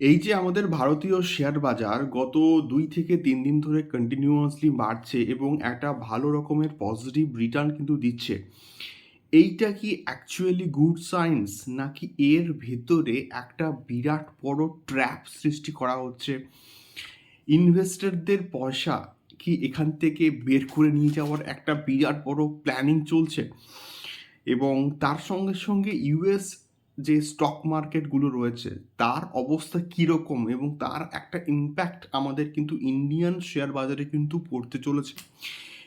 এই যে আমাদের ভারতীয় শেয়ার বাজার গত দুই থেকে তিন দিন ধরে কন্টিনিউয়াসলি বাড়ছে এবং একটা ভালো রকমের পজিটিভ রিটার্ন কিন্তু দিচ্ছে। এইটা কি অ্যাকচুয়ালি গুড সায়েন্স নাকি এর ভেতরে একটা বিরাট বড় ট্র্যাপ সৃষ্টি করা হচ্ছে? ইনভেস্টরদের পয়সা কি এখান থেকে বের করে নিয়ে যাওয়ার একটা বিরাট বড় প্ল্যানিং চলছে? এবং তার সঙ্গে সঙ্গে ইউএস যে স্টক মার্কেটগুলো রয়েছে, তার অবস্থা কীরকম এবং তার একটা ইম্প্যাক্ট আমাদের কিন্তু ইন্ডিয়ান শেয়ার বাজারে কিন্তু পড়তে চলেছে।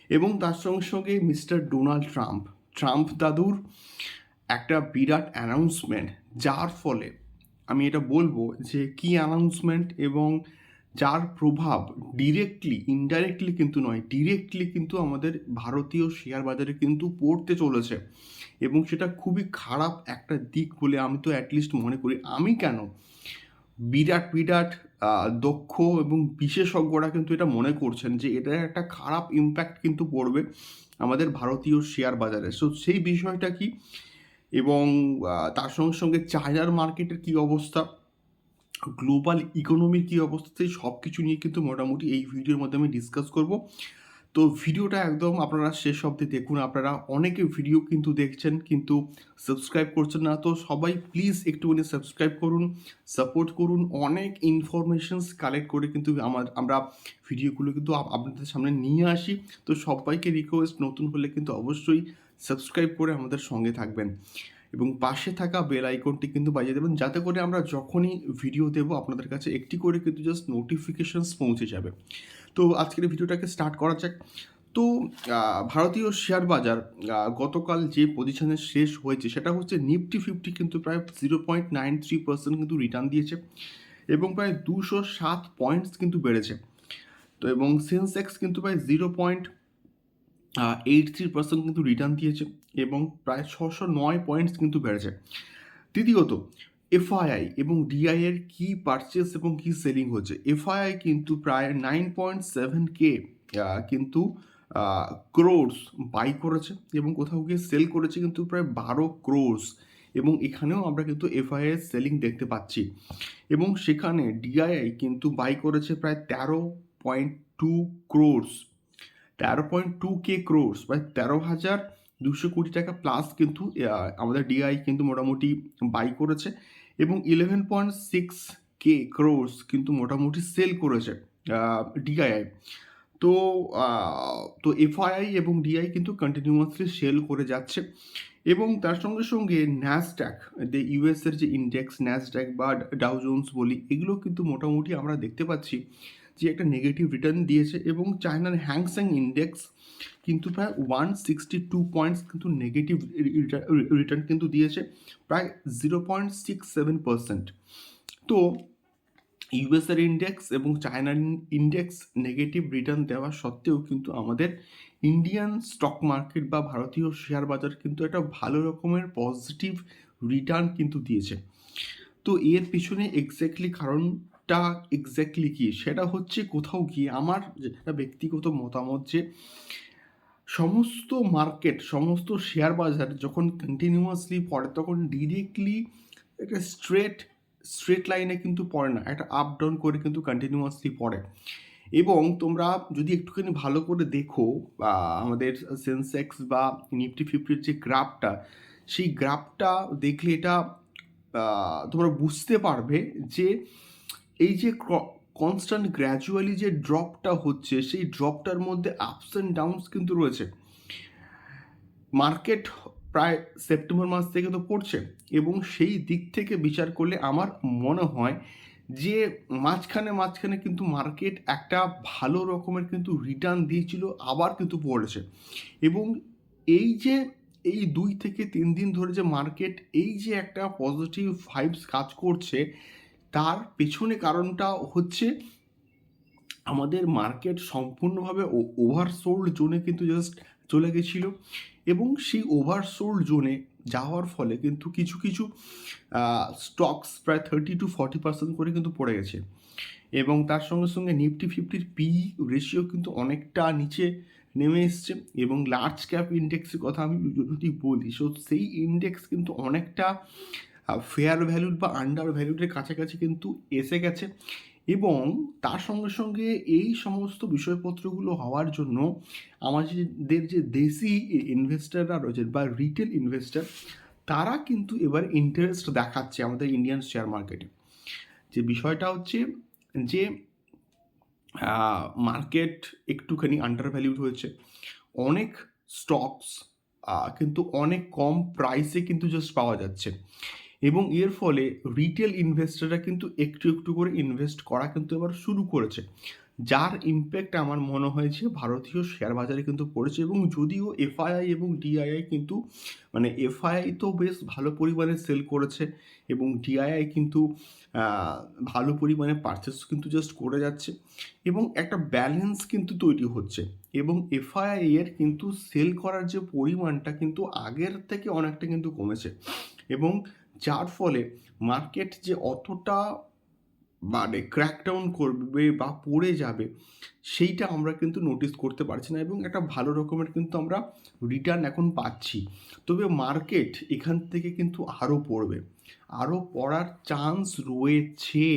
এবং তার সঙ্গে সঙ্গে মিস্টার ডোনাল্ড ট্রাম্প ট্রাম্প দাদুর একটা বিরাট অ্যানাউন্সমেন্ট যার ফলে আমি এটা বলব যে কি অ্যানাউন্সমেন্ট এবং যার প্রভাব ডিরেক্টলি ইনডাইরেক্টলি কিন্তু নয় ডিরেক্টলি কিন্তু আমাদের ভারতীয় শেয়ার বাজারে কিন্তু পড়তে চলেছে। এবং সেটা খুবই খারাপ একটা দিক বলে আমি তো অ্যাটলিস্ট মনে করি। আমি কেন? বিরাট বিরাট দক্ষ এবং বিশেষজ্ঞরা কিন্তু এটা মনে করছেন যে এটার একটা খারাপ ইম্প্যাক্ট কিন্তু পড়বে আমাদের ভারতীয় শেয়ার বাজারে। সো সেই বিষয়টা কি? এবং তার সঙ্গে সঙ্গে চায়নার মার্কেটের কি অবস্থা? গ্লোবাল ইকোনমির কী অবস্থা? সেই সব কিছু নিয়ে কিন্তু মোটামুটি এই ভিডিওর মধ্যে আমি ডিসকাস করব। তো ভিডিওটা একদম আপনারা শেষ অবধি দেখুন। আপনারা অনেকে ভিডিও কিন্তু দেখছেন, কিন্তু সাবস্ক্রাইব করছেন না। তো সবাই প্লিজ একটুখানি সাবস্ক্রাইব করুন সাপোর্ট করুন। অনেক ইনফরমেশনস কালেক্ট করে কিন্তু আমার, আমরা ভিডিওগুলো কিন্তু আপনাদের সামনে নিয়ে আসি। তো সবাইকে রিকোয়েস্ট নতুন হলে কিন্তু অবশ্যই সাবস্ক্রাইব করে আমাদের সঙ্গে থাকবেন। এবং পাশে থাকা বেল আইকনটি কিন্তু বাজিয়ে দেবেন, যাতে করে আমরা যখনই ভিডিও দেব, আপনাদের কাছে একটি করে কিন্তু জাস্ট নোটিফিকেশনস পৌঁছে যাবে। তো আজকের ভিডিওটাকে স্টার্ট করা যাক। তো ভারতীয় শেয়ার বাজার গতকাল যে পজিশনে শেষ হয়েছে সেটা হচ্ছে নিফটি ফিফটি কিন্তু প্রায় zero point nine three percent কিন্তু রিটার্ন দিয়েছে এবং প্রায় দুশো সাত পয়েন্টস কিন্তু বেড়েছে। তো এবং সেন্সেক্স কিন্তু প্রায় zero point eight three percent কিন্তু রিটার্ন দিয়েছে এবং প্রায় ছশো নয় পয়েন্টস কিন্তু বেড়েছে। তৃতীয়ত এফআইআই এবং ডিআই এর কি পারচেস এবং কি সেলিং হচ্ছে? এফআইআই কিন্তু প্রায় নাইন পয়েন্ট সেভেন কে কিন্তু ক্রোর্স বাই করেছে এবং কোথাও গিয়ে সেল করেছে কিন্তু প্রায় বারো ক্রোর্স এবং এখানেও আমরা কিন্তু এফআইআই সেলিং দেখতে পাচ্ছি। এবং সেখানে ডিআইআই কিন্তু বাই করেছে প্রায় তেরো পয়েন্ট টু ক্রোর্স তেরো পয়েন্ট টু কে ক্রোর্স প্রায় তেরো হাজার দুশো কোটি টাকা প্লাস কিন্তু আমাদের ডিআই কিন্তু মোটামুটি বাই করেছে। এবং eleven point six K crores কিন্তু মোটামুটি সেল করেছে ডিআইআই তো তো এফআইআই এবং ডিআই কিন্তু কন্টিনিউয়াসলি সেল করে যাচ্ছে এবং তার সঙ্গে সঙ্গে ন্যাসড্যাক ইউএস এর যে ইন্ডেক্স ন্যাসড্যাক বা ডাউ জোন্স বলি, এগুলো কিন্তু মোটামুটি আমরা দেখতে পাচ্ছি যে একটা নেগেটিভ রিটার্ন দিয়েছে এবং চায়নার হ্যাংসেং ইন্ডেক্স কিন্তু প্রায় ওয়ান সিক্সটি টু পয়েন্টস কিন্তু নেগেটিভ রিটার্ন কিন্তু দিয়েছে, প্রায় zero point six seven percent তো ইউএসএর ইন্ডেক্স এবং চায়নার ইন্ডেক্স নেগেটিভ রিটার্ন দেওয়া সত্ত্বেও কিন্তু আমাদের ইন্ডিয়ান স্টক মার্কেট বা ভারতীয় শেয়ার বাজার কিন্তু একটা ভালো রকমের পজিটিভ রিটার্ন কিন্তু দিয়েছে। তো এর পিছনে এক্স্যাক্টলি কারণটা এক্স্যাক্টলি কি? সেটা হচ্ছে কোথাও গিয়ে আমার যেটা ব্যক্তিগত মতামত যে সমস্ত মার্কেট সমস্ত শেয়ার বাজার যখন কন্টিনিউয়াসলি পড়ে, তখন ডিরেক্টলি একটা স্ট্রেট স্ট্রেট লাইনে কিন্তু পড়ে না। একটা আপ ডাউন করে কিন্তু কন্টিনিউয়াসলি পড়ে। এবং তোমরা যদি একটুখানি ভালো করে দেখো আমাদের সেন্সেক্স বা নিফটি ফিফটির যে গ্রাফটা সেই গ্রাফটা দেখলে এটা তোমরা বুঝতে পারবে যে এই যে কনস্ট্যান্ট গ্র্যাজুয়ালি যে ড্রপটা হচ্ছে, সেই ড্রপটার মধ্যে আপস অ্যান্ড ডাউনস কিন্তু রয়েছে। মার্কেট প্রায় সেপ্টেম্বর মাস থেকে তো পড়ছে এবং সেই দিক থেকে বিচার করলে আমার মনে হয় যে মাঝখানে মাঝখানে কিন্তু মার্কেট একটা ভালো রকমের কিন্তু রিটার্ন দিয়েছিল, আবার কিন্তু পড়েছে। এবং এই যে, এই দুই থেকে তিন দিন ধরে যে মার্কেট এই যে একটা পজিটিভ ভাইবস কাজ করছে তার পেছনে কারণটা হচ্ছে আমাদের মার্কেট সম্পূর্ণভাবে ওভারসোল্ড জোনে কিন্তু জাস্ট চলে গেছিল এবং সেই ওভারসোল্ড জোনে যাওয়ার ফলে কিন্তু কিছু কিছু স্টকস প্রায় থার্টি টু ফর্টি পার্সেন্ট করে কিন্তু পড়ে গেছে এবং তার সঙ্গে সঙ্গে নিফটি ফিফটির পি রেশিও কিন্তু অনেকটা নিচে নেমে এসছে এবং লার্জ ক্যাপ ইন্ডেক্সের কথা আমি যদি বলি সো সেই ইন্ডেক্স কিন্তু অনেকটা ফেয়ার ভ্যালুড বা আন্ডার ভ্যালুডের কাছাকাছি কিন্তু এসে গেছে। এবং তার সঙ্গে সঙ্গে এই সমস্ত বিষয়পত্রগুলো হওয়ার জন্য আমাদের যে দেশি ইনভেস্টাররা রয়েছে বা রিটেল ইনভেস্টার তারা কিন্তু এবার ইন্টারেস্ট দেখাচ্ছে আমাদের ইন্ডিয়ান শেয়ার মার্কেটে যে বিষয়টা হচ্ছে যে মার্কেট একটুখানি আন্ডার ভ্যালিউড হয়েছে। অনেক স্টকস কিন্তু অনেক কম প্রাইসে কিন্তু জাস্ট পাওয়া যাচ্ছে। এবং এর ফলে রিটেল ইনভেস্টররা কিন্তু একটু একটু করে ইনভেস্ট করা কিন্তু এবার শুরু করেছে। যার ইম্প্যাক্ট আমার মনে হয়েছে ভারতীয় শেয়ার বাজারে কিন্তু পড়েছে এবং যদিও এফআইআই এবং ডিআইআই কিন্তু মানে এফআইআই তো বেশ ভালো পরিমাণে সেল করেছে এবং ডিআইআই কিন্তু ভালো পরিমাণে পারচেস কিন্তু জাস্ট করে যাচ্ছে এবং একটা ব্যালেন্স কিন্তু তৈরি হচ্ছে এবং এফআইআই এর কিন্তু সেল করার যে পরিমাণটা কিন্তু আগের থেকে অনেকটা কিন্তু কমেছে এবং যার ফলে মার্কেট যে অতটা মানে ক্র্যাকডাউন করবে বা পড়ে যাবে, সেইটা আমরা কিন্তু নোটিস করতে পারছি না এবং একটা ভালো রকমের কিন্তু আমরা রিটার্ন এখন পাচ্ছি। তবে মার্কেট এখান থেকে কিন্তু আরও পড়বে। আরও পড়ার চান্স রয়েছে।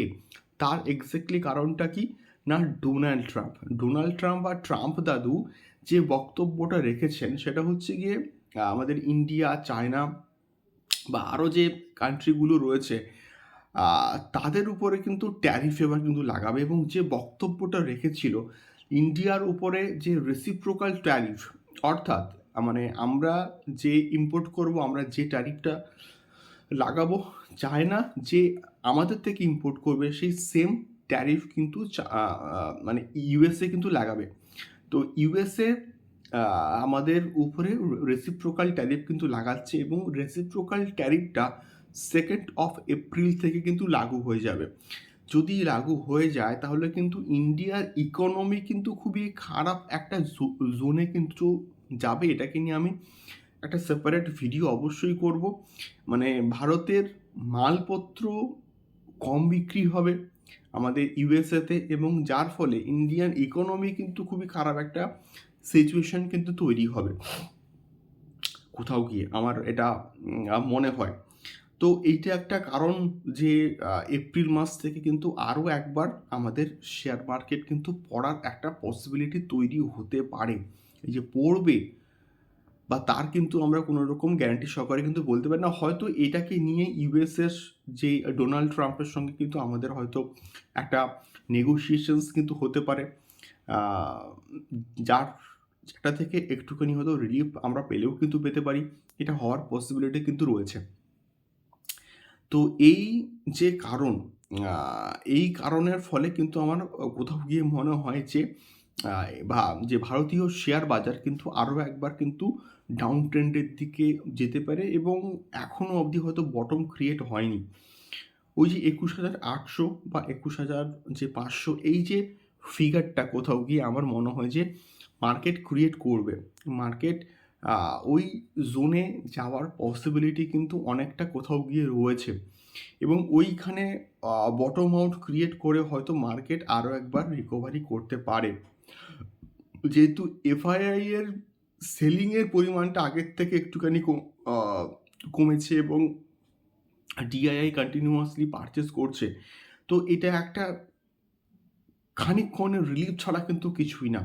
তার এক্স্যাক্টলি কারণটা কি? না ডোনাল্ড ট্রাম্প ডোনাল্ড ট্রাম্প বা ট্রাম্প দাদু যে বক্তব্যটা রেখেছেন, সেটা হচ্ছে গিয়ে আমাদের ইন্ডিয়া চায়না বা আরও যে কান্ট্রিগুলো রয়েছে তাদের উপরে কিন্তু ট্যারিফ এবার কিন্তু লাগাবে এবং যে বক্তব্যটা রেখেছিল, ইন্ডিয়ার উপরে যে রেসিপ্রোকাল ট্যারিফ অর্থাৎ মানে আমরা যে ইম্পোর্ট করব, আমরা যে ট্যারিফটা লাগাবো, চায়না যে আমাদের থেকে ইম্পোর্ট করবে, সেই সেম ট্যারিফ কিন্তু মানে ইউএসএ কিন্তু লাগাবে। তো ইউএসএ আমাদের উপরে রেসিপ্রোকাল ট্যারিফ কিন্তু লাগাচ্ছে এবং রেসিপ্রোকাল ট্যারিফটা সেকেন্ড অফ এপ্রিল থেকে কিন্তু লাগু হয়ে যাবে। যদি লাগু হয়ে যায়, তাহলে কিন্তু ইন্ডিয়ার ইকোনমি কিন্তু খুবই খারাপ একটা জোনে কিন্তু যাবে। এটাকে নিয়ে আমি একটা সেপারেট ভিডিও অবশ্যই করব। মানে ভারতের মালপত্র কম বিক্রি হবে আমাদের ইউএসএতে এবং যার ফলে ইন্ডিয়ান ইকোনমি কিন্তু খুবই খারাপ একটা সিচুয়েশন কিন্তু তৈরি হবে। কোথাও গিয়ে আমার এটা মনে হয়। তো এইটা একটা কারণ যে এপ্রিল মাস থেকে কিন্তু আরও একবার আমাদের শেয়ার মার্কেট কিন্তু পড়ার একটা পসিবিলিটি তৈরি হতে পারে। এই যে পড়বে, বা তার কিন্তু আমরা কোনো রকম গ্যারান্টি সহকারে কিন্তু বলতে পারি না। হয়তো এটাকে নিয়ে ইউএসএস যে ডোনাল্ড ট্রাম্পের সঙ্গে কিন্তু আমাদের হয়তো একটা নেগোসিয়েশনস কিন্তু হতে পারে। যার যেটা থেকে একটুখানি হয়তো রিলিফ আমরা পেলেও কিন্তু পেতে পারি। এটা হওয়ার পসিবিলিটি কিন্তু রয়েছে। তো এই যে কারণ এই কারণের ফলে কিন্তু আমার কোথাও গিয়ে মনে হয় যে বা যে ভারতীয় শেয়ার বাজার কিন্তু আরও একবার কিন্তু ডাউন ট্রেন্ডের দিকে যেতে পারে এবং এখনও অবধি হয়তো বটম ক্রিয়েট হয়নি। ওই যে একুশ হাজার আটশো বা একুশ হাজার যে পাঁচশো, এই যে ফিগারটা কোথাও গিয়ে আমার মনে হয় যে মার্কেট ক্রিয়েট করবে। মার্কেট ওই জোনে যাওয়ার পসিবিলিটি কিন্তু অনেকটা কোথাও গিয়ে রয়েছে। এবং ওইখানে বটম আউট ক্রিয়েট করে হয়তো মার্কেট আরও একবার রিকভারি করতে পারে। যেহেতু এফআইআই এর সেলিংয়ের পরিমাণটা আগের থেকে একটুখানি কমেছে এবং ডিআইআই কন্টিনিউয়াসলি পারচেস করছে, তো এটা একটা খানিকক্ষণের রিলিফ ছাড়া কিন্তু কিছুই না।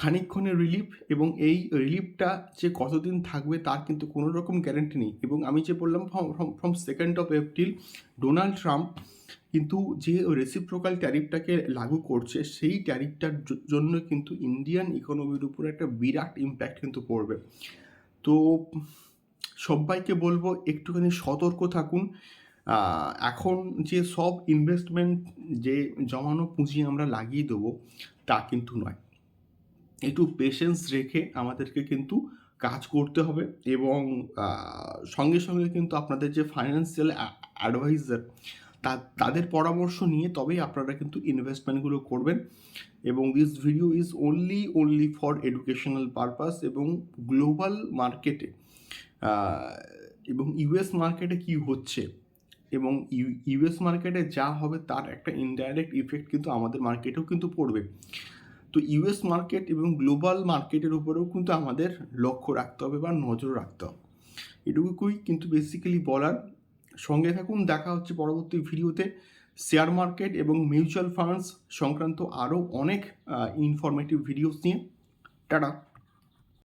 খানিকক্ষণের রিলিফ এবং এই রিলিফটা যে কতদিন থাকবে তার কিন্তু কোনো রকম গ্যারেন্টি নেই। এবং আমি যে বললাম from second of April Donald Trump কিন্তু যে রেসিপ্রোকাল ট্যারিফটাকে লাগু করছে, সেই ট্যারিফটার জন্য কিন্তু ইন্ডিয়ান ইকোনমির উপরে একটা বিরাট ইম্প্যাক্ট কিন্তু পড়বে। তো সবাইকে বলব একটুখানি সতর্ক থাকুন। এখন যে সব ইনভেস্টমেন্ট যে জমানো পুঁজি আমরা লাগিয়ে দেবো তা কিন্তু নয়। একটু পেশেন্স রেখে আমাদেরকে কিন্তু কাজ করতে হবে এবং সঙ্গে সঙ্গে কিন্তু আপনাদের যে ফাইন্যান্সিয়াল অ্যাডভাইজার তা, তাদের পরামর্শ নিয়ে তবেই আপনারা কিন্তু ইনভেস্টমেন্টগুলো করবেন এবং this video is only only for educational purpose এবং গ্লোবাল মার্কেটে এবং ইউএস মার্কেটে কি হচ্ছে এবং ইউএস মার্কেটে যা হবে তার একটা ইনডাইরেক্ট ইফেক্ট কিন্তু আমাদের মার্কেটেও কিন্তু পড়বে। তো ইউএস মার্কেট এবং গ্লোবাল মার্কেটের উপরেও কিন্তু আমাদের লক্ষ্য রাখতে হবে বা নজর রাখতে হবে। এটুকুই কিন্তু বেসিক্যালি বলার। সঙ্গে থাকুন, দেখা হচ্ছে পরবর্তী ভিডিওতে। শেয়ার মার্কেট এবং মিউচুয়াল ফান্ডস সংক্রান্ত আরও অনেক ইনফরমেটিভ ভিডিওস নিয়ে। টাটা।